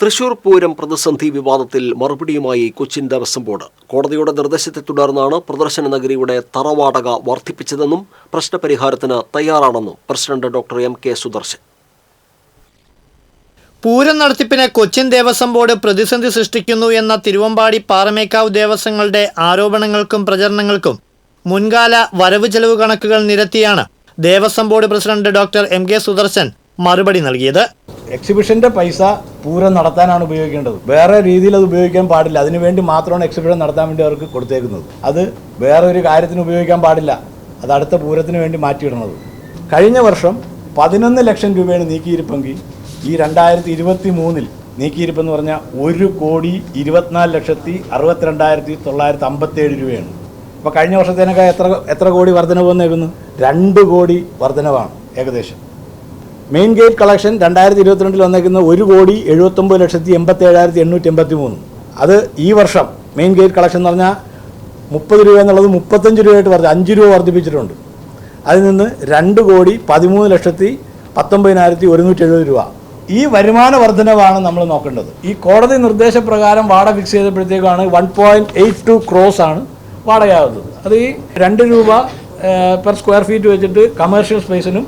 തൃശൂർ പൂരം പ്രതിസന്ധി വിവാദത്തിൽ മറുപടിയുമായി കൊച്ചിൻ ദേവസ്വം ബോർഡ്. കോടതിയുടെ നിർദ്ദേശത്തെ തുടർന്നാണ് പ്രദർശന നഗരിയുടെ തറവാടക വർദ്ധിപ്പിച്ചതെന്നും പ്രശ്നപരിഹാരത്തിന് തയ്യാറാണെന്നും president doctor M K Sudarshan. Pooram നടത്തിപ്പിന് കൊച്ചിൻ ദേവസ്വം ബോർഡ് പ്രതിസന്ധി സൃഷ്ടിക്കുന്നു എന്ന തിരുവമ്പാടി പാറമേക്കാവ് ദേവസ്വങ്ങളുടെ ആരോപണങ്ങൾക്കും പ്രചരണങ്ങൾക്കും മുൻകാല വരവ് ചെലവ് കണക്കുകൾ നിരത്തിയാണ് Devaswom board president doctor M K Sudarshan മറുപടി നൽകിയത്. എക്സിബിഷന്റെ പൈസ പൂരം നടത്താനാണ് ഉപയോഗിക്കേണ്ടത്. വേറെ രീതിയിൽ അത് ഉപയോഗിക്കാൻ പാടില്ല. അതിനുവേണ്ടി മാത്രമാണ് എക്സിബിഷൻ നടത്താൻ വേണ്ടി അവർക്ക് കൊടുത്തേക്കുന്നത്. അത് വേറെ ഒരു കാര്യത്തിന് ഉപയോഗിക്കാൻ പാടില്ല. അത് അടുത്ത പൂരത്തിന് വേണ്ടി മാറ്റിയിടണത്. കഴിഞ്ഞ വർഷം പതിനൊന്ന് ലക്ഷം രൂപയാണ് നീക്കിയിരിപ്പെങ്കിൽ ഈ രണ്ടായിരത്തി ഇരുപത്തി മൂന്നിൽ നീക്കിയിരിപ്പെന്ന് പറഞ്ഞാൽ ഒരു കോടി ഇരുപത്തിനാല് ലക്ഷത്തി അറുപത്തിരണ്ടായിരത്തി തൊള്ളായിരത്തി അമ്പത്തേഴ് രൂപയാണ്. അപ്പോൾ കഴിഞ്ഞ വർഷത്തേനൊക്കെ എത്ര എത്ര കോടി വർധനവ് വന്നേക്കുന്നു? രണ്ട് കോടി വർധനവാണ് ഏകദേശം. മെയിൻ ഗേറ്റ് കളക്ഷൻ രണ്ടായിരത്തി ഇരുപത്തിരണ്ടിൽ വന്നേക്കുന്ന ഒരു കോടി എഴുപത്തൊമ്പത് ലക്ഷത്തി എൺപത്തി ഏഴായിരത്തി എണ്ണൂറ്റി എൺപത്തി മൂന്ന് അത് ഈ വർഷം മെയിൻ ഗേറ്റ് കളക്ഷൻ എന്ന് പറഞ്ഞാൽ മുപ്പത് രൂപ എന്നുള്ളത് മുപ്പത്തഞ്ച് രൂപയായിട്ട് വർദ്ധ അഞ്ച് രൂപ വർദ്ധിപ്പിച്ചിട്ടുണ്ട്. അതിൽ നിന്ന് രണ്ട് കോടി പതിമൂന്ന് ലക്ഷത്തി പത്തൊമ്പതിനായിരത്തി ഒരുന്നൂറ്റി എഴുപത് രൂപ. ഈ വരുമാന വർധനവാണ് നമ്മൾ നോക്കേണ്ടത്. ഈ കോടതി നിർദ്ദേശപ്രകാരം വാടക fix ചെയ്തപ്പോഴത്തേക്കാണ് one point eight two crores ആണ് വാടകയാകുന്നത് അത് ഈ രണ്ട് രൂപ പെർ സ്ക്വയർ ഫീറ്റ് വെച്ചിട്ട് കമേഴ്ഷ്യൽ സ്പേസിനും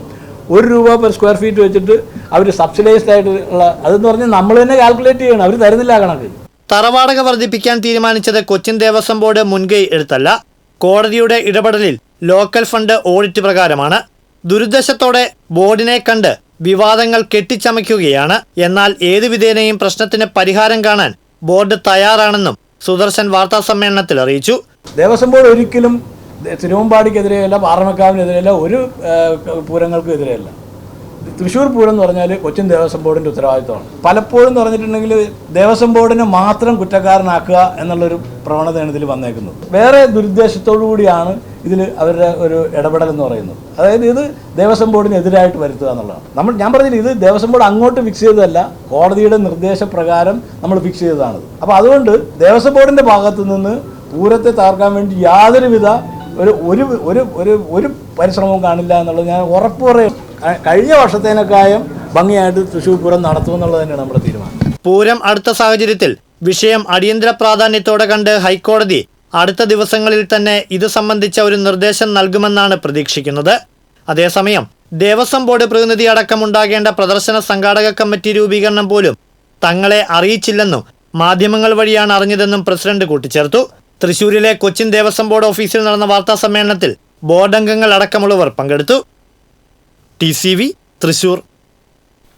ഒരു രൂപ പെർ സ്ക്വയർ ഫീറ്റ് വെച്ചിട്ട് അവർ സബ്സിഡൈസ്ഡ് ആയിട്ടുള്ള അതെന്ന് പറഞ്ഞാൽ നമ്മൾ തന്നെ കാൽക്കുലേറ്റ് ചെയ്യണം. അവർ തരുന്നില്ല കണക്ക്. തറവാടക വർദ്ധിപ്പിക്കാൻ തീരുമാനിച്ചത് കൊച്ചിൻ ദേവസ്വം ബോർഡ് മുൻകൈ എടുത്തല്ല. കോടതിയുടെ ഇടപെടലിൽ ലോക്കൽ ഫണ്ട് ഓഡിറ്റ് പ്രകാരമാണ്. ദുരുദ്ദേശത്തോടെ ബോർഡിനെ കണ്ട് വിവാദങ്ങൾ കെട്ടിച്ചമയ്ക്കുകയാണ്. എന്നാൽ ഏതു വിധേനയും പ്രശ്നത്തിന് പരിഹാരം കാണാൻ ബോർഡ് തയ്യാറാണെന്നും സുദർശൻ വാർത്താ സമ്മേളനത്തിൽ അറിയിച്ചു. ദേവസ്വം ബോർഡ് ഒരിക്കലും തിരുവമ്പാടിക്കെതിരെയല്ല പാറമക്കാവിനെതിരെയല്ല ഒരു പൂരങ്ങൾക്കും എതിരെയല്ല. തൃശ്ശൂർ പൂരം എന്ന് പറഞ്ഞാൽ കൊച്ചിൻ ദേവസ്വം ബോർഡിന്റെ ഉത്തരവാദിത്തമാണ് പലപ്പോഴും എന്ന് പറഞ്ഞിട്ടുണ്ടെങ്കിൽ ദേവസ്വം ബോർഡിനെ മാത്രം കുറ്റക്കാരനാക്കുക എന്നുള്ളൊരു പ്രവണതയാണ് ഇതിൽ വന്നേക്കുന്നത്. വേറെ ദുരുദ്ദേശത്തോടു കൂടിയാണ് ഇതിൽ അവരുടെ ഒരു ഇടപെടൽ എന്ന് പറയുന്നത്. അതായത് ഇത് ദേവസ്വം ബോർഡിനെതിരായിട്ട് വരുത്തുക എന്നുള്ളതാണ്. നമ്മൾ ഞാൻ പറഞ്ഞില്ല ഇത് ദേവസ്വം ബോർഡ് അങ്ങോട്ട് ഫിക്സ് ചെയ്തതല്ല കോടതിയുടെ നിർദ്ദേശപ്രകാരം നമ്മൾ ഫിക്സ് ചെയ്തതാണ് അപ്പോൾ അതുകൊണ്ട് ദേവസ്വം ബോർഡിന്റെ ഭാഗത്തു നിന്ന് പൂരത്തെ തകർക്കാൻ വേണ്ടി യാതൊരുവിധ ഒരു ഒരു ഒരു ഒരു ഒരു പരിശ്രമവും കാണില്ല എന്നുള്ളത് ഞാൻ ഉറപ്പ് പറയും. കഴിഞ്ഞ വർഷത്തേനൊക്കായും ഭംഗിയായിട്ട് തൃശ്ശൂർ പൂരം നടത്തുമെന്നുള്ളത് തന്നെയാണ് നമ്മുടെ തീരുമാനം. പൂരം അടുത്ത സാഹചര്യത്തിൽ വിഷയം അടിയന്തര പ്രാധാന്യത്തോടെ കണ്ട് ഹൈക്കോടതി അടുത്ത ദിവസങ്ങളിൽ തന്നെ ഇത് സംബന്ധിച്ച ഒരു നിർദ്ദേശം നൽകുമെന്നാണ് പ്രതീക്ഷിക്കുന്നത്. അതേസമയം ദേവസ്വം ബോർഡ് പ്രതിനിധി അടക്കമുണ്ടാകേണ്ട പ്രദർശന സംഘാടക കമ്മിറ്റി രൂപീകരണം പോലും തങ്ങളെ അറിയിച്ചില്ലെന്നും മാധ്യമങ്ങൾ വഴിയാണ് അറിഞ്ഞതെന്നും പ്രസിഡന്റ് കൂട്ടിച്ചേർത്തു. തൃശൂരിലെ കൊച്ചിൻ ദേവസ്വം ബോർഡ് ഓഫീസിൽ നടന്ന വാർത്താ സമ്മേളനത്തിൽ ബോർഡംഗങ്ങൾ അടക്കമുള്ളവർ പങ്കെടുത്തു. T C V Thrissur